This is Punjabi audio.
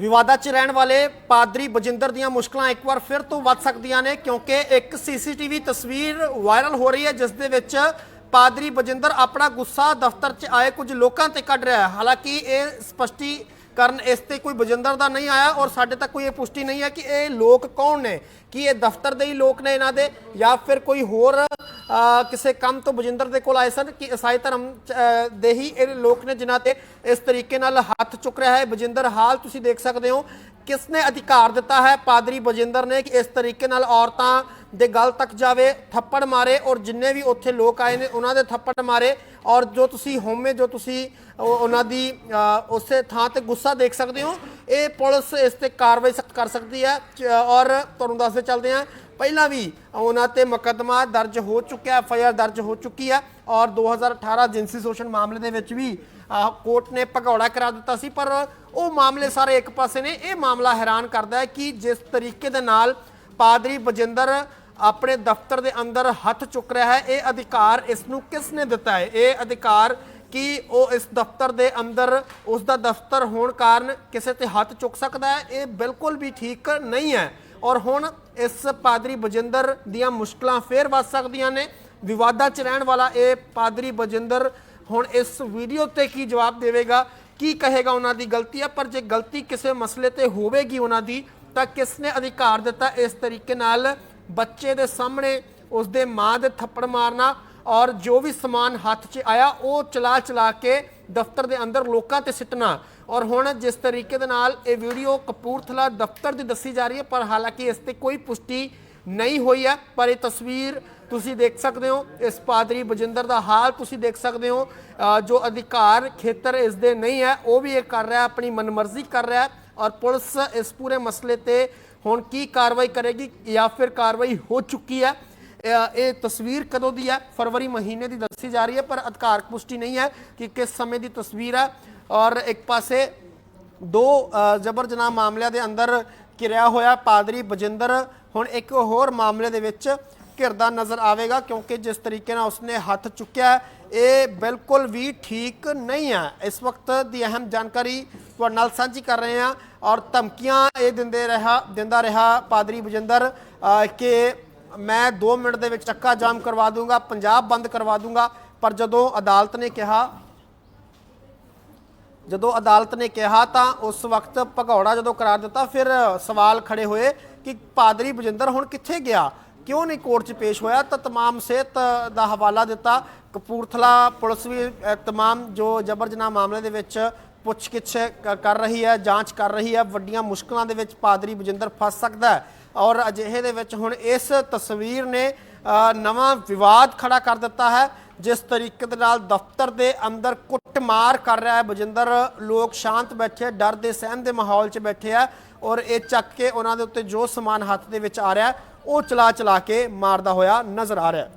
ਵਿਵਾਦਾਂ 'ਚ ਰਹਿਣ ਵਾਲੇ ਪਾਦਰੀ ਬਜਿੰਦਰ ਦੀਆਂ ਮੁਸ਼ਕਲਾਂ ਇੱਕ ਵਾਰ ਫਿਰ ਤੋਂ ਵੱਧ ਸਕਦੀਆਂ ਨੇ, ਕਿਉਂਕਿ ਇੱਕ ਸੀਸੀਟੀਵੀ ਤਸਵੀਰ ਵਾਇਰਲ ਹੋ ਰਹੀ ਹੈ, ਜਿਸ ਦੇ ਵਿੱਚ ਪਾਦਰੀ ਬਜਿੰਦਰ ਆਪਣਾ ਗੁੱਸਾ ਦਫ਼ਤਰ 'ਚ ਆਏ ਕੁਝ ਲੋਕਾਂ ਤੇ ਕੱਢ ਰਿਹਾ ਹੈ। ਹਾਲਾਂਕਿ ਇਹ ਸਪਸ਼ਟੀਕਰਨ ਇਸ ਤੇ ਕੋਈ ਬਜਿੰਦਰ ਦਾ ਨਹੀਂ ਆਇਆ ਔਰ ਸਾਡੇ ਤੱਕ ਕੋਈ ਇਹ ਪੁਸ਼ਟੀ ਨਹੀਂ ਹੈ ਕਿ ਇਹ ਲੋਕ ਕੌਣ ਨੇ ਕੀ ਇਹ ਦਫ਼ਤਰ ਦੇ ਹੀ ਲੋਕ ਨੇ ਇਹਨਾਂ ਦੇ ਜਾਂ ਫਿਰ ਕੋਈ ਹੋਰ ਕਿਸੇ ਕੰਮ ਤੋਂ ਬਜਿੰਦਰ ਦੇ ਕੋਲ ਆਏ ਸਨ ਕਿ ਈਸਾਈ ਧਰਮ ਚ, ਦੇ ਹੀ ਇਹ ਲੋਕ ਨੇ ਜਿਨ੍ਹਾਂ ਤੇ ਇਸ ਤਰੀਕੇ ਨਾਲ ਹੱਥ ਚੁੱਕ ਰਿਹਾ ਹੈ। ਬਜਿੰਦਰ ਹਾਲ ਤੁਸੀਂ ਦੇਖ ਸਕਦੇ ਹੋ। ਕਿਸ ਨੇ ਅਧਿਕਾਰ ਦਿੱਤਾ ਹੈ? ਪਾਦਰੀ ਬਜਿੰਦਰ ਨੇ ਕਿ ਇਸ ਤਰੀਕੇ ਨਾਲ ਔਰਤਾਂ ਦੇ ਗਲ ਤੱਕ ਜਾਵੇ, ਥੱਪੜ ਮਾਰੇ ਔਰ ਜਿੰਨੇ ਵੀ ਉੱਥੇ ਲੋਕ ਆਏ ਨੇ, ਉਹਨਾਂ ਦੇ ਥੱਪੜ ਮਾਰੇ ਔਰ ਜੋ ਤੁਸੀਂ ਹੋਮੇ ਜੋ ਤੁਸੀਂ ਉਹਨਾਂ ਦੀ ਉਸੇ ਥਾਂ ਤੇ ਗੁੱਸਾ ਦੇਖ ਸਕਦੇ ਹੋ, ਇਹ ਪੁਲਿਸ ਇਸ ਤੇ ਕਾਰਵਾਈ ਸਖਤ ਕਰ ਸਕਦੀ ਹੈ ਔਰ ਤੁਹਾਨੂੰ ਦੱਸਦੇ ਚੱਲਦੇ ਹਾਂ, ਪਹਿਲਾਂ ਵੀ ਉਹਨਾਂ ਤੇ ਮੁਕੱਦਮਾ ਦਰਜ ਹੋ ਚੁੱਕਿਆ, ਐਫ ਆਈ ਆਰ ਦਰਜ ਹੋ ਚੁੱਕੀ ਹੈ ਔਰ 2018 ਜਿੰਸੀ ਸ਼ੋਸ਼ਣ ਮਾਮਲੇ ਦੇ ਵਿੱਚ ਵੀ ਕੋਰਟ ਨੇ ਭਗੌੜਾ ਕਰਾ ਦਿੱਤਾ ਸੀ, ਪਰ ਉਹ ਮਾਮਲੇ ਸਾਰੇ ਇੱਕ ਪਾਸੇ ਨੇ, ਇਹ ਮਾਮਲਾ ਹੈਰਾਨ ਕਰਦਾ ਹੈ ਕਿ ਜਿਸ ਤਰੀਕੇ ਦੇ ਨਾਲ ਪਾਦਰੀ ਬਜਿੰਦਰ ਆਪਣੇ ਦਫ਼ਤਰ ਦੇ ਅੰਦਰ ਹੱਥ ਚੁੱਕ ਰਿਹਾ ਹੈ। ਇਹ ਅਧਿਕਾਰ ਇਸ ਨੂੰ ਕਿਸ ਨੇ ਦਿੱਤਾ ਹੈ? ਇਹ ਅਧਿਕਾਰ ਕਿ ਉਹ ਇਸ ਦਫ਼ਤਰ ਦੇ ਅੰਦਰ, ਉਸ ਦਾ ਦਫ਼ਤਰ ਹੋਣ ਕਾਰਨ ਕਿਸੇ ਤੇ ਹੱਥ ਚੁੱਕ ਸਕਦਾ ਹੈ? ਇਹ ਬਿਲਕੁਲ ਵੀ ਠੀਕ ਨਹੀਂ ਹੈ। ਔਰ ਹੁਣ ਇਸ ਪਾਦਰੀ ਬਜਿੰਦਰ ਦੀਆਂ ਮੁਸ਼ਕਲਾਂ ਫੇਰ ਵੱਧ ਸਕਦੀਆਂ ਨੇ। ਵਿਵਾਦਾਂ 'ਚ ਰਹਿਣ ਵਾਲਾ ਇਹ ਪਾਦਰੀ ਬਜਿੰਦਰ ਹੁਣ ਇਸ ਵੀਡੀਓ ਤੇ ਕੀ ਜਵਾਬ ਦੇਵੇਗਾ? ਕੀ ਕਹੇਗਾ ਉਹਨਾਂ ਦੀ ਗਲਤੀ ਹੈ? ਪਰ ਜੇ ਗਲਤੀ ਕਿਸੇ ਮਸਲੇ ਤੇ ਹੋਵੇਗੀ ਉਹਨਾਂ ਦੀ, ਤਾਂ ਕਿਸ ਨੇ ਅਧਿਕਾਰ ਦਿੱਤਾ ਇਸ ਤਰੀਕੇ ਨਾਲ? ਬੱਚੇ ਦੇ ਸਾਹਮਣੇ ਉਸਦੇ ਮਾਂ ਦੇ ਥੱਪੜ ਮਾਰਨਾ ਔਰ ਜੋ ਵੀ ਸਮਾਨ ਹੱਥ 'ਚ ਆਇਆ, ਉਹ ਚਲਾ ਚਲਾ ਕੇ ਦਫ਼ਤਰ ਦੇ ਅੰਦਰ ਲੋਕਾਂ ਤੇ ਸਿੱਟਣਾ। ਔਰ ਹੁਣ ਜਿਸ ਤਰੀਕੇ ਦੇ ਨਾਲ ਇਹ ਵੀਡੀਓ ਕਪੂਰਥਲਾ ਦਫ਼ਤਰ ਦੀ ਦੱਸੀ ਜਾ ਰਹੀ ਹੈ, ਪਰ ਹਾਲਾਂਕਿ ਇਸ ਤੇ ਕੋਈ ਪੁਸ਼ਟੀ ਨਹੀਂ ਹੋਈ ਹੈ, ਪਰ ਇਹ ਤਸਵੀਰ ਤੁਸੀਂ ਦੇਖ ਸਕਦੇ ਹੋ। ਇਸ ਪਾਦਰੀ ਬਜਿੰਦਰ ਦਾ ਹਾਲ ਤੁਸੀਂ ਦੇਖ ਸਕਦੇ ਹੋ। ਜੋ ਅਧਿਕਾਰ ਖੇਤਰ ਇਸ ਦੇ ਨਹੀਂ ਹੈ, ਉਹ ਵੀ ਇਹ ਕਰ ਰਿਹਾ, ਆਪਣੀ ਮਨਮਰਜ਼ੀ ਕਰ ਰਿਹਾ ਔਰ ਪੁਲਿਸ ਇਸ ਪੂਰੇ ਮਸਲੇ ਤੇ ਹੁਣ ਕੀ ਕਾਰਵਾਈ ਕਰੇਗੀ ਜਾਂ ਫਿਰ ਕਾਰਵਾਈ ਹੋ ਚੁੱਕੀ ਹੈ? ਇਹ ਇਹ ਤਸਵੀਰ ਕਦੋਂ ਦੀ ਹੈ? ਫਰਵਰੀ ਮਹੀਨੇ ਦੀ ਦੱਸੀ ਜਾ ਰਹੀ ਹੈ, ਪਰ ਅਧਿਕਾਰਕ ਪੁਸ਼ਟੀ ਨਹੀਂ ਹੈ ਕਿ ਕਿਸ ਸਮੇਂ ਦੀ ਤਸਵੀਰ ਹੈ। ਔਰ ਇੱਕ ਪਾਸੇ ਦੋ ਜਬਰ ਜਨਾਹ ਮਾਮਲਿਆਂ ਦੇ ਅੰਦਰ ਕਿਰਿਆ ਹੋਇਆ ਪਾਦਰੀ ਬਜਿੰਦਰ, ਹੁਣ ਇੱਕ ਹੋਰ ਮਾਮਲੇ ਦੇ ਵਿੱਚ ਘਿਰਦਾ ਨਜ਼ਰ ਆਵੇਗਾ ਕਿਉਂਕਿ ਜਿਸ ਤਰੀਕੇ ਨਾਲ ਉਸਨੇ ਹੱਥ ਚੁੱਕਿਆ ਇਹ ਬਿਲਕੁਲ ਵੀ ਠੀਕ ਨਹੀਂ ਹੈ। ਇਸ ਵਕਤ ਦੀ ਅਹਿਮ ਜਾਣਕਾਰੀ ਤੁਹਾਡੇ ਨਾਲ ਸਾਂਝੀ ਕਰ ਰਹੇ ਹਾਂ ਔਰ ਧਮਕੀਆਂ ਇਹ ਦਿੰਦੇ ਰਿਹਾ ਦਿੰਦਾ ਰਿਹਾ ਪਾਦਰੀ ਬਜਿੰਦਰ ਕਿ ਮੈਂ 2 ਮਿੰਟ ਦੇ ਵਿੱਚ ਚੱਕਾ ਜਾਮ ਕਰਵਾ ਦੂੰਗਾ, ਪੰਜਾਬ ਬੰਦ ਕਰਵਾ ਦੂੰਗਾ, ਪਰ ਜਦੋਂ ਅਦਾਲਤ ਨੇ ਕਿਹਾ ਜਦੋਂ ਅਦਾਲਤ ਨੇ ਕਿਹਾ ਤਾਂ ਉਸ ਵਕਤ ਭਗੌੜਾ ਜਦੋਂ ਕਰਾਰ ਦਿੱਤਾ, ਫਿਰ ਸਵਾਲ ਖੜੇ ਹੋਏ ਕਿ ਪਾਦਰੀ ਬਜਿੰਦਰ ਹੁਣ ਕਿੱਥੇ ਗਿਆ? ਕਿਉਂ ਨਹੀਂ ਕੋਰਟ 'ਚ ਪੇਸ਼ ਹੋਇਆ ਤਾਂ तमाम ਸਿਹਤ ਦਾ ਹਵਾਲਾ ਦਿੱਤਾ ਕਪੂਰਥਲਾ ਪੁਲਿਸ ਵੀ ਅ, तमाम ਜੋ ਜਬਰ ਜਨਾਹ ਮਾਮਲੇ ਦੇ ਵਿੱਚ ਪੁੱਛਗਿੱਛ ਕ- ਕਰ ਰਹੀ ਹੈ ਜਾਂਚ ਕਰ ਰਹੀ ਹੈ ਵੱਡੀਆਂ ਮੁਸ਼ਕਲਾਂ ਦੇ ਵਿੱਚ ਪਾਦਰੀ ਬਜਿੰਦਰ ਫਸ ਸਕਦਾ ਹੈ ਔਰ ਅਜਿਹੇ ਦੇ ਵਿੱਚ ਹੁਣ ਇਸ ਤਸਵੀਰ ਨੇ ਅ, ਨਵਾਂ ਵਿਵਾਦ ਖੜਾ ਕਰ ਦਿੱਤਾ ਹੈ ਜਿਸ ਤਰੀਕੇ ਦੇ ਨਾਲ ਦਫ਼ਤਰ ਦੇ ਅੰਦਰ ਕੁੱਟਮਾਰ ਕਰ ਰਿਹਾ ਹੈ ਬਜਿੰਦਰ, ਲੋਕ ਸ਼ਾਂਤ ਬੈਠੇ ਡਰ ਦੇ ਸਹਿਮ ਦੇ ਮਾਹੌਲ 'ਚ ਬੈਠੇ ਆ ਔਰ ਇਹ ਚੱਕ ਕੇ ਉਹਨਾਂ ਦੇ ਉੱਤੇ ਜੋ ਸਮਾਨ ਹੱਥ ਦੇ ਵਿੱਚ ਆ ਰਿਹਾ, ਉਹ ਚਲਾ ਚਲਾ ਕੇ ਮਾਰਦਾ ਹੋਇਆ ਨਜ਼ਰ ਆ ਰਿਹਾ